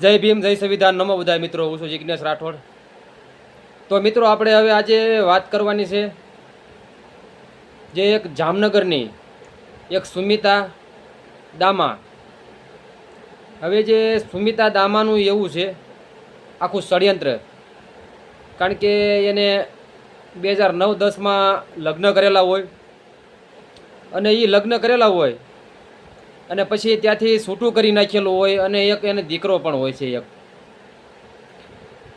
જય ભીમ, જય સંવિધાન. નમો બધા મિત્રો, હું છું જિજ્ઞેશ રાઠોડ. તો મિત્રો, આપણે હવે આજે વાત કરવાની છે જે એક જામનગરની એક સુમિતા દામા. હવે જે સુમિતા દામાનું એવું છે, આખું ષડયંત્ર. કારણ કે એને બે હજાર નવ દસમાં લગ્ન કરેલા હોય. અને એ લગ્ન કરેલા હોય અને પછી ત્યાંથી છૂટું કરી નાખેલું હોય અને એક એને દીકરો પણ હોય છે એક.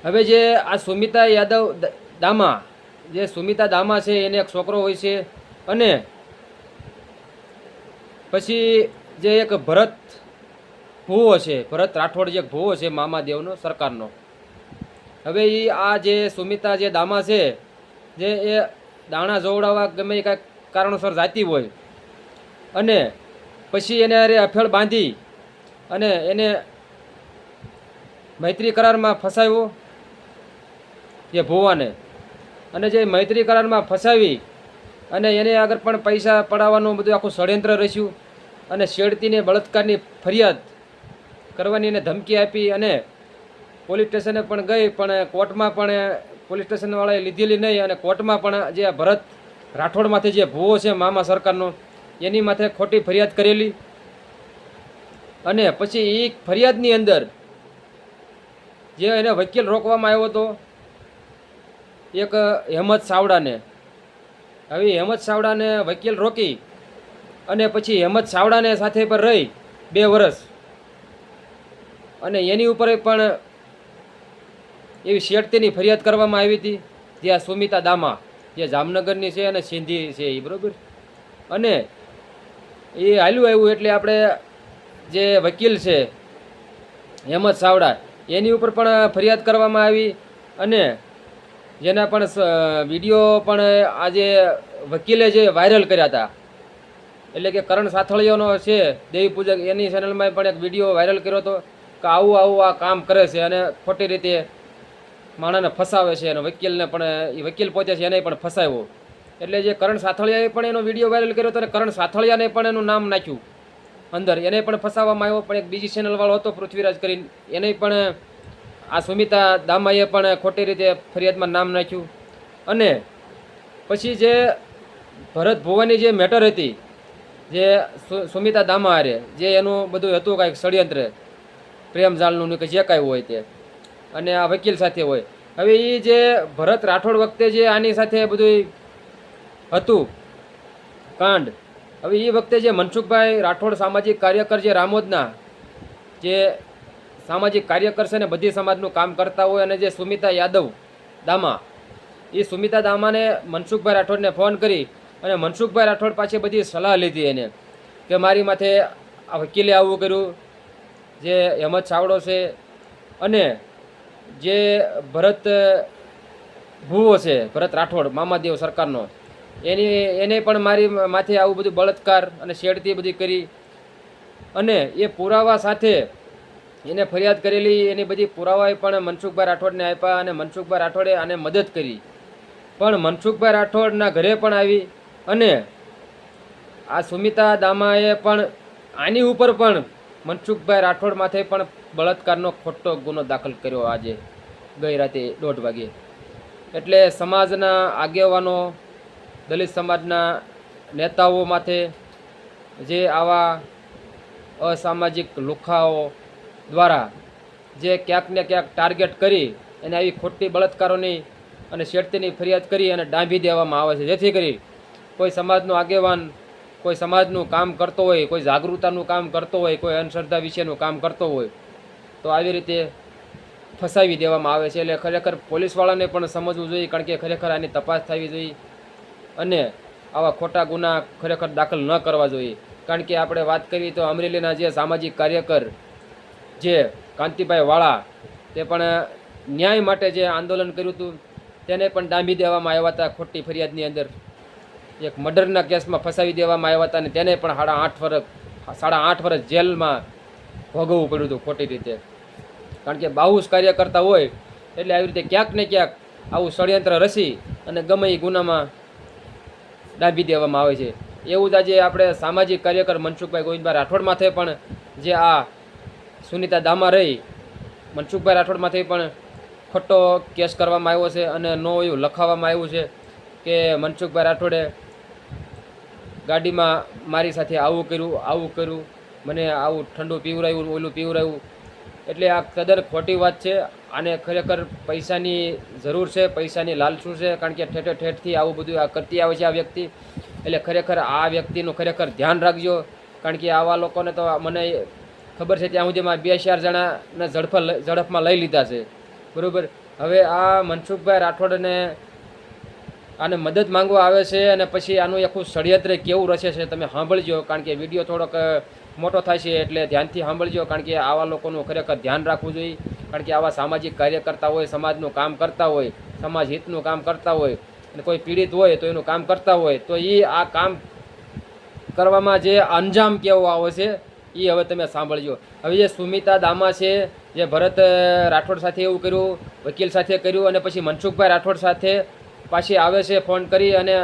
હવે જે આ સુમિતા યાદવ દામા, જે સુમિતા દામા છે, એને એક છોકરો હોય છે અને પછી જે એક ભરત ભૂવો છે, ભરત રાઠોડ જે ભૂવો છે મામાદેવનો, સરકારનો. હવે એ આ જે સુમિતા જે દામા છે, જે એ દાણા જોવડાવવા ગમે એ કાંઈક કારણોસર જાતી હોય અને પછી એને અરે અફેળ બાંધી અને એને મૈત્રી કરારમાં ફસાવ્યો એ ભુવાને. અને જે મૈત્રી કરારમાં ફસાવી અને એને આગળ પણ પૈસા પડાવવાનું બધું આખું ષડયંત્ર રચ્યું અને શેડતીને બળાત્કારની ફરિયાદ કરવાની એને ધમકી આપી અને પોલીસ સ્ટેશને પણ ગઈ, પણ કોર્ટમાં પણ પોલીસ સ્ટેશનવાળાએ લીધેલી નહીં અને કોર્ટમાં પણ જે ભરત રાઠોડમાંથી જે ભૂવો છે મામા સરકારનો એની માથે ખોટી ફરિયાદ કરેલી. અને પછી એ ફરિયાદની અંદર જે એને વકીલ રોકવામાં આવ્યો હતો, એક હેમત સાવડાને. હવે હેમત સાવડાને વકીલ રોકી અને પછી હેમત સાવડાને સાથે પર રહી બે વર્ષ અને એની ઉપર પણ એવી શેડતીની ફરિયાદ કરવામાં આવી હતી આ સુમિતા દામા, જે જામનગરની છે અને સિંધી છે એ બરાબર? અને એ હાલ્યું આવ્યું એટલે આપણે જે વકીલ છે, હેમત સાવડા, એની ઉપર પણ ફરિયાદ કરવામાં આવી અને જેના પણ વીડિયો પણ આજે વકીલે જે વાયરલ કર્યા હતા. એટલે કે કરણ સાથળીઓનો છે, દેવી પૂજક, એની ચેનલમાં પણ એક વીડિયો વાયરલ કર્યો હતો કે આવું આવું આ કામ કરે છે અને ખોટી રીતે માણસને ફસાવે છે અને વકીલને પણ એ વકીલ પહોંચે છે, એને પણ ફસાવ્યો એટલે જે કરણ સાથળિયાએ પણ એનો વીડિયો વાયરલ કર્યો હતો અને કરણ સાથળિયાને પણ એનું નામ નાખ્યું અંદર. એને પણ ફસાવવામાં આવ્યો, પણ એક બીજી ચેનલવાળો હતો, પૃથ્વીરાજ કરીને. એને પણ આ સુમિતા દામાએ પણ ખોટી રીતે ફરિયાદમાં નામ નાખ્યું. અને પછી જે ભરત ભુવાની જે મેટર હતી, જે સુમિતા દામા જે એનું બધું હતું કાંઈક ષડયંત્ર પ્રેમ જાળનું કે જે કાંઈ હોય તે, અને આ વકીલ સાથે હોય. હવે એ જે ભરત રાઠોડ વખતે જે આની સાથે બધું હતું. કાંડ. હવે એ વખતે જે મનસુખભાઈ રાઠોડ સામાજિક કાર્યકર જે રામોદના જે સામાજિક કાર્યકર છે ને બધી સમાજનું કામ કરતા હોય અને જે સુમિતા યાદવ દામા, એ સુમિતા દામાને મનસુખભાઈ રાઠોડને ફોન કરી અને મનસુખભાઈ રાઠોડ પાસે બધી સલાહ લીધી એને કે મારી માથે આ વકીલે આવું કર્યું, જે હેમત ચાવડો છે અને જે ભરત ભૂવો છે, ભરત રાઠોડ, મામાદેવ સરકારનો. એની, એને પણ મારી માથે આવું બધું બળાત્કાર અને શેડતી બધી કરી. અને એ પુરાવા સાથે એને ફરિયાદ કરેલી, એની બધી પુરાવાએ પણ મનસુખભાઈ રાઠોડને આપ્યા અને મનસુખભાઈ રાઠોડે આને મદદ કરી. પણ મનસુખભાઈ રાઠોડના ઘરે પણ આવી અને આ સુમિતા દામાએ પણ આની ઉપર પણ મનસુખભાઈ રાઠોડ માથે પણ બળાત્કારનો ખોટો ગુનો દાખલ કર્યો આજે ગઈ રાતે દોઢ વાગે. એટલે સમાજના આગેવાનો દલિત સમાજના નેતાઓ માથે જે આવા અસામાજિક લુખાઓ દ્વારા જે ક્યાંક ને ક્યાંક ટાર્ગેટ કરી અને આવી ખોટી બળાત્કારોની અને શેડતીની ફરિયાદ કરી અને ડાંભી દેવામાં આવે છે. જેથી કરી કોઈ સમાજનો આગેવાન, કોઈ સમાજનું કામ કરતો હોય, કોઈ જાગૃતતાનું કામ કરતો હોય, કોઈ અંધશ્રદ્ધા વિશેનું કામ કરતો હોય, તો આવી રીતે ફસાવી દેવામાં આવે છે. એટલે ખરેખર પોલીસવાળાને પણ સમજવું જોઈએ, કારણ કે ખરેખર આની તપાસ થવી જોઈએ. અને આવા ખોટા ગુના ખરેખર દાખલ ન કરવા જોઈએ. કારણ કે આપણે વાત કરીએ તો અમરેલીના જે સામાજિક કાર્યકર જે કાંતિભાઈ વાળા, તે પણ ન્યાય માટે જે આંદોલન કર્યું હતું, તેને પણ ડાંભી દેવામાં આવ્યા હતા ખોટી ફરિયાદની અંદર. એક મર્ડરના કેસમાં ફસાવી દેવામાં આવ્યા હતા અને તેને પણ સાડા આઠ વર્ષ, સાડા આઠ વર્ષ જેલમાં ભોગવવું પડ્યું હતું ખોટી રીતે. કારણ કે બાહુસ કાર્ય કરતા હોય, એટલે આવી રીતે ક્યાંક ને ક્યાંક આવું ષડયંત્ર રસી અને ગમે એ ગુનામાં ડાબી દેવામાં આવે છે. એવું જ આજે આપણે સામાજિક કાર્યકર મનસુખભાઈ ગોવિંદભાઈ રાઠોડ માથે પણ જે આ સુનિતા દામા રહી, મનસુખભાઈ રાઠોડમાંથી પણ ખોટો કેસ કરવામાં આવ્યો છે અને નો એવું લખાવવામાં આવ્યું છે કે મનસુખભાઈ રાઠોડે ગાડીમાં મારી સાથે આવું કર્યું આવું કર્યું, મને આવું ઠંડુ પીવરાયું ઓલું પીવરાયું એટલે આ કદર ખોટી વાત છે. આને ખરેખર પૈસાની જરૂર છે, પૈસાની લાલચુ છે, કારણ કે ઠેઠે ઠેઠથી આવું બધું આ કરતી આવે છે આ વ્યક્તિ. એટલે ખરેખર આ વ્યક્તિનું ખરેખર ધ્યાન રાખજો, કારણ કે આવા લોકોને તો મને ખબર છે ત્યાં સુધીમાં બે ચાર જણાને ઝડપ ઝડપમાં લઈ લીધા છે. બરાબર? હવે આ મનસુખભાઈ રાઠોડને આને મદદ માંગવા આવે છે અને પછી આનું આખું ષડયંત્ર કેવું રચે છે તમે સાંભળજો, કારણ કે વીડિયો થોડોક મોટો થાય છે એટલે ધ્યાનથી સાંભળજો, કારણ કે આવા લોકોનું ખરેખર ધ્યાન રાખવું જોઈએ, કારણ કે આવા સામાજિક કાર્યકર્તા હોય, સમાજનું કામ કરતા હોય, સમાજ હિતનું કામ કરતા હોય, અને કોઈ પીડિત હોય તો એનું કામ કરતા હોય, તો એ આ કામ કરવામાં જે અંજામ કેવો આવે છે એ હવે તમે સાંભળજો. હવે જે સુમિતા દામા છે, જે ભરત રાઠોડ સાથે એવું કર્યું, વકીલ સાથે કર્યું, અને પછી મનસુખભાઈ રાઠોડ સાથે પાછી આવે છે, ફોન કરી અને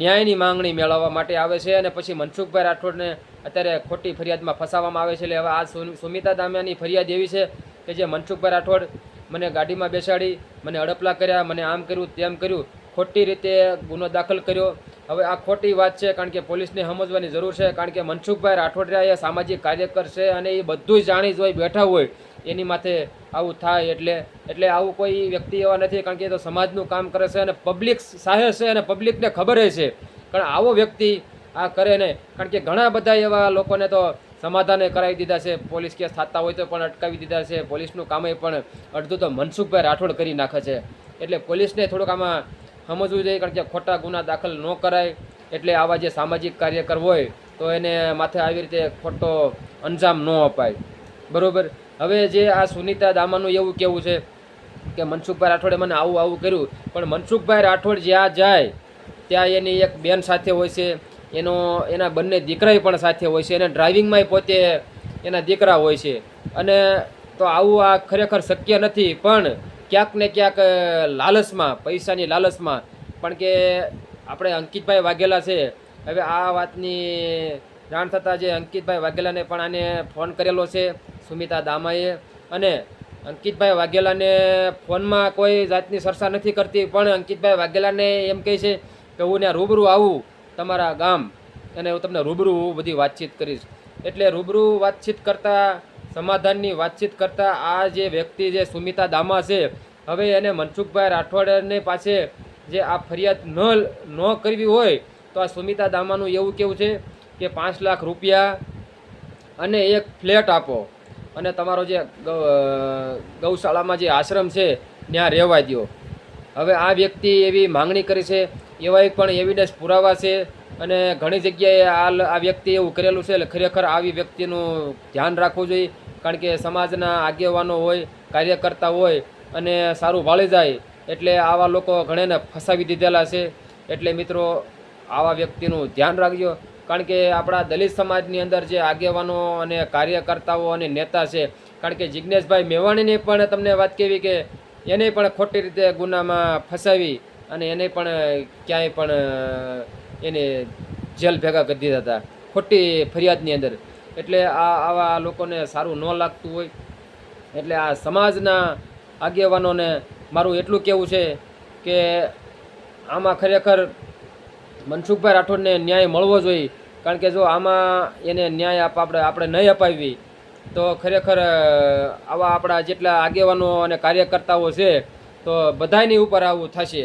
ન્યાયની માંગણી મેળવવા માટે આવે છે, અને પછી મનસુખભાઈ રાઠોડને અત્યારે ખોટી ફરિયાદમાં ફસાવવામાં આવે છે. એટલે હવે આ સુમિતા દામિયાની ફરિયાદ એવી છે કે જે મનસુખભાઈ રાઠોડ મને ગાડીમાં બેસાડી, મને અડપલા કર્યા, મને આમ કર્યું, તેમ કર્યું, ખોટી રીતે ગુનો દાખલ કર્યો. હવે આ ખોટી વાત છે કારણ કે પોલીસને સમજવાની જરૂર છે કારણ કે મનસુખભાઈ રાઠોડિયા એ સામાજિક કાર્યકર છે અને એ બધું જાણી જોઈ બેઠા હોય એની માથે આવું થાય એટલે એટલે આવું કોઈ વ્યક્તિ એવા નથી કારણ કે એ તો સમાજનું કામ કરે છે અને પબ્લિક સાહે છે અને પબ્લિકને ખબર છે. કારણ આવો વ્યક્તિ આ કરે નહીં કારણ કે ઘણા બધા એવા લોકોને તો સમાધાને કરાવી દીધા છે. પોલીસ કેસ થતા હોય તો પણ અટકાવી દીધા છે. પોલીસનું કામે પણ અડધું તો મનસુખભાઈ રાઠોડ કરી નાખે છે. એટલે પોલીસને થોડુંક આમાં સમજવું જોઈએ, કારણ કે ખોટા ગુના દાખલ ન કરાય. એટલે આવા જે સામાજિક કાર્યકર હોય, તો એને માથે આવી રીતે ખોટો અંજામ ન અપાય. બરાબર? હવે જે આ સુનિતા દામાનું એવું કેવું છે કે મનસુખભાઈ રાઠોડે મને આવું આવું કર્યું, પણ મનસુખભાઈ રાઠોડ જ્યાં જાય, ત્યાં એની એક બેન સાથે હોય છે. એનો, એના બંને દીકરાય પણ સાથે હોય છે અને ડ્રાઇવિંગમાંય પોતે એના દીકરા હોય છે. અને તો આવું આ ખરેખર શક્ય નથી, પણ ક્યાંક ને ક્યાંક લાલચમાં, પૈસાની લાલચમાં, પણ કે આપણે અંકિતભાઈ વાઘેલા છે, હવે આ વાતની જાણ થતાં જે અંકિતભાઈ વાઘેલાને પણ આને ફોન કરેલો છે, સુમિતા દામાએ. અને અંકિતભાઈ વાઘેલાને ફોનમાં કોઈ જાતની ચર્ચા નથી કરતી, પણ અંકિતભાઈ વાઘેલાને એમ કહે છે કે હું ત્યાં રૂબરૂ આવું તમારા ગામ અને હું તમને રૂબરૂ બધી વાતચીત કરીશ. એટલે રૂબરૂ વાતચીત કરતાં, સમાધાનની વાતચીત કરતાં આ જે વ્યક્તિ જે સુમિતા દામા છે, હવે એને મનસુખભાઈ રાઠોડને પાસે જે આ ફરિયાદ ન ન કરવી હોય, તો આ સુમિતા દામાનું એવું કેવું છે કે પાંચ લાખ રૂપિયા અને એક ફ્લેટ આપો અને તમારો જે ગૌશાળામાં જે આશ્રમ છે, ત્યાં રહેવા દો હવે આ વ્યક્તિ એવી માંગણી કરી છે એવા એક પણ એવિડન્સ પુરાવા છે અને ઘણી જગ્યાએ આ આ વ્યક્તિ એવું કરેલું છે એટલે ખરેખર આવી વ્યક્તિનું ધ્યાન રાખવું જોઈએ, કારણ કે સમાજના આગેવાનો હોય, કાર્યકર્તા હોય અને સારું વાળી જાય એટલે આવા લોકો ઘણેને ફસાવી દીધેલા છે. એટલે મિત્રો, આવા વ્યક્તિનું ધ્યાન રાખજો, કારણ કે આપણા દલિત સમાજની અંદર જે આગેવાનો અને કાર્યકર્તાઓ અને નેતા છે, કારણ કે જિજ્ઞેશભાઈ મેવાણીની પણ તમને વાત કહેવી કે એને પણ ખોટી રીતે ગુનામાં ફસાવી અને એને પણ ક્યાંય પણ એને જેલ ભેગા કરી દીધા હતા. ખોટી ફરિયાદની અંદર. એટલે આ, આવા લોકોને સારું ન લાગતું હોય. એટલે આ સમાજના આગેવાનોને મારું એટલું કહેવું છે કે આમાં ખરેખર મનસુખભાઈ રાઠોડને ન્યાય મળવો જોઈએ. કારણ કે જો આમાં એને ન્યાય આપ, આપણે આપણે નહીં અપાવી, તો ખરેખર આવા આપણા જેટલા આગેવાનો અને કાર્યકર્તાઓ છે, તો બધાયની ઉપર આવું થશે.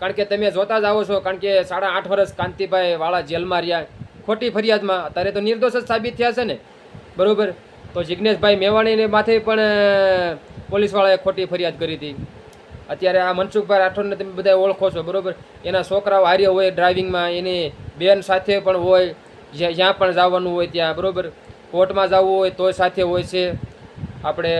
કારણ કે તમે જોતા જ આવો છો, કારણ કે સાડા આઠ વર્ષ કાંતિભાઈ વાળા જેલમાં રહ્યા. ખોટી ફરિયાદમાં અત્યારે તો નિર્દોષ જ સાબિત થયા છે ને? બરાબર? તો જિજ્ઞેશભાઈ મેવાણીને માથે પણ પોલીસવાળાએ ખોટી ફરિયાદ કરી હતી. અત્યારે આ મનસુખભાઈ રાઠોડને તમે બધા ઓળખો છો, બરાબર? એના છોકરાઓ હાર્ય હોય ડ્રાઇવિંગમાં, એની બેન સાથે પણ હોય જ્યાં પણ જવાનું હોય ત્યાં, બરાબર? કોર્ટમાં જવું હોય તોય સાથે હોય છે. આપણે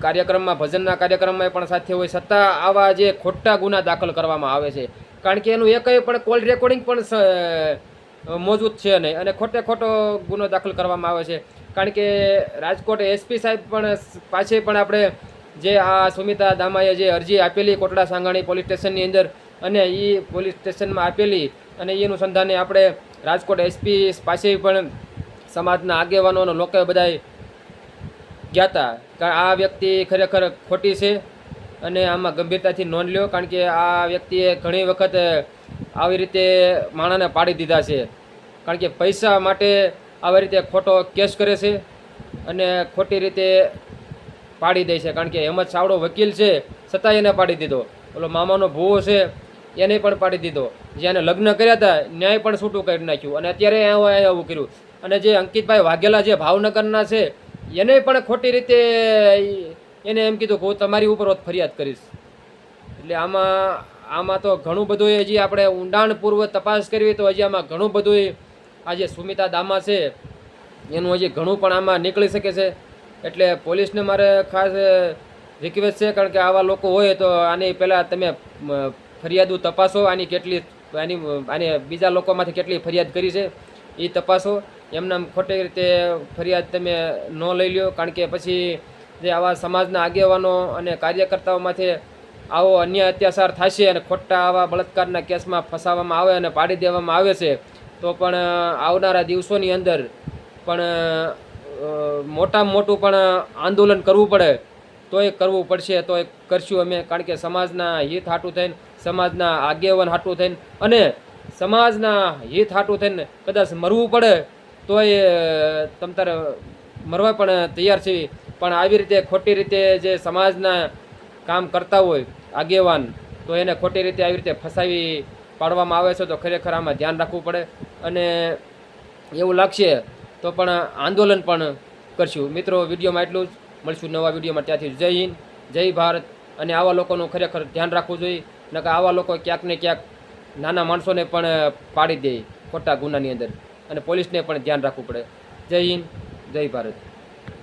કાર્યક્રમમાં, ભજનના કાર્યક્રમમાં પણ સાથે હોય છતાં આવા જે ખોટા ગુના દાખલ કરવામાં આવે છે. કારણ કે એનું એકય પણ કોલ રેકોર્ડિંગ પણ મોજૂદ છે નહીં. અને ખોટે ખોટો ગુનો દાખલ કરવામાં આવે છે. કારણ કે રાજકોટ એસપી સાહેબ પણ પાછે પણ આપણે જે આ સુમિતા દામાએ જે અરજી આપેલી કોટડા સાંગાણી પોલીસ સ્ટેશનની અંદર અને એ પોલીસ સ્ટેશનમાં આપેલી અને એ અનુસંધાને આપણે રાજકોટ એસપી પાસે પણ સમાજના આગેવાનો અને લોકોએ બધાએ ગયા હતા કારણ આ વ્યક્તિ ખરેખર ખોટી છે અને આમાં ગંભીરતાથી નોંધ લ્યો, કારણ કે આ વ્યક્તિએ ઘણી વખત આવી રીતે માણાને પાડી દીધા છે. કારણ કે પૈસા માટે આવી રીતે ખોટો કેસ કરે છે અને ખોટી રીતે પાડી દે છે. કારણ કે હેમંત સાવડો વકીલ છે છતાંય એને પાડી દીધો. ઓલો મામાનો ભૂવો છે, એને પણ પાડી દીધો. જેને લગ્ન કર્યા હતા ન્યાય પણ છૂટું કરી નાખ્યું. અને અત્યારે આવું આવું કર્યું. અને જે અંકિતભાઈ વાઘેલા જે ભાવનગરના છે એને પણ ખોટી રીતે એને એમ કીધું કે હું તમારી ઉપર હોત ફરિયાદ કરીશ. એટલે આમાં આમાં તો ઘણું બધું હજી આપણે ઊંડાણપૂર્વક તપાસ કરવી તો હજી આમાં ઘણું બધું આ જે સુમિતા દામા છે, એનું હજી ઘણું પણ આમાં નીકળી શકે છે. એટલે પોલીસને મારે ખાસ રિક્વેસ્ટ છે, કારણ કે આવા લોકો હોય તો આની પહેલાં તમે ફરિયાદો તપાસો, આની કેટલી, આની આની બીજા લોકોમાંથી કેટલી ફરિયાદ કરી છે એ તપાસો. એમના ખોટી રીતે ફરિયાદ તમે ન લઈ લ્યો, કારણ કે પછી જે આવા સમાજના આગેવાનો અને કાર્યકર્તાઓમાંથી આવો અન્ય અત્યાચાર થશે અને ખોટા આવા બળાત્કારના કેસમાં ફસાવવામાં આવે અને પાડી દેવામાં આવે છે, તો પણ આવનારા દિવસોની અંદર પણ મોટામાં મોટું પણ આંદોલન કરવું પડે. તોય કરવું પડશે, તોય કરશું અમે, કારણ કે સમાજના હિત હાટું થઈને, સમાજના આગેવાન હાટું થઈને અને સમાજના હિત હાટું થઈને કદાચ મરવું પડે. તોય અ, તમ તારે મરવા પણ તૈયાર છે. પણ આવી રીતે ખોટી રીતે જે સમાજના કામ કરતા હોય આગેવાન તો એને ખોટી રીતે આવી રીતે ફસાવી પાડવામાં આવે છે તો ખરેખર આમાં ધ્યાન રાખવું પડે. અને એવું લાગશે તો પણ આંદોલન પણ કરશું. મિત્રો વિડીયોમાં એટલું જ. મળશું નવા વિડીયોમાં. ત્યાંથી જય હિન્દ જય ભારત. અને આવા લોકોનું ખરેખર ધ્યાન રાખવું જોઈએ. નકર આવા લોકો ક્યાંક ને ક્યાંક નાના માણસોને પણ પાડી દે ખોટા ગુનાની અંદર. અને પોલીસને પણ ધ્યાન રાખવું પડે. જય હિન્દ જય ભારત.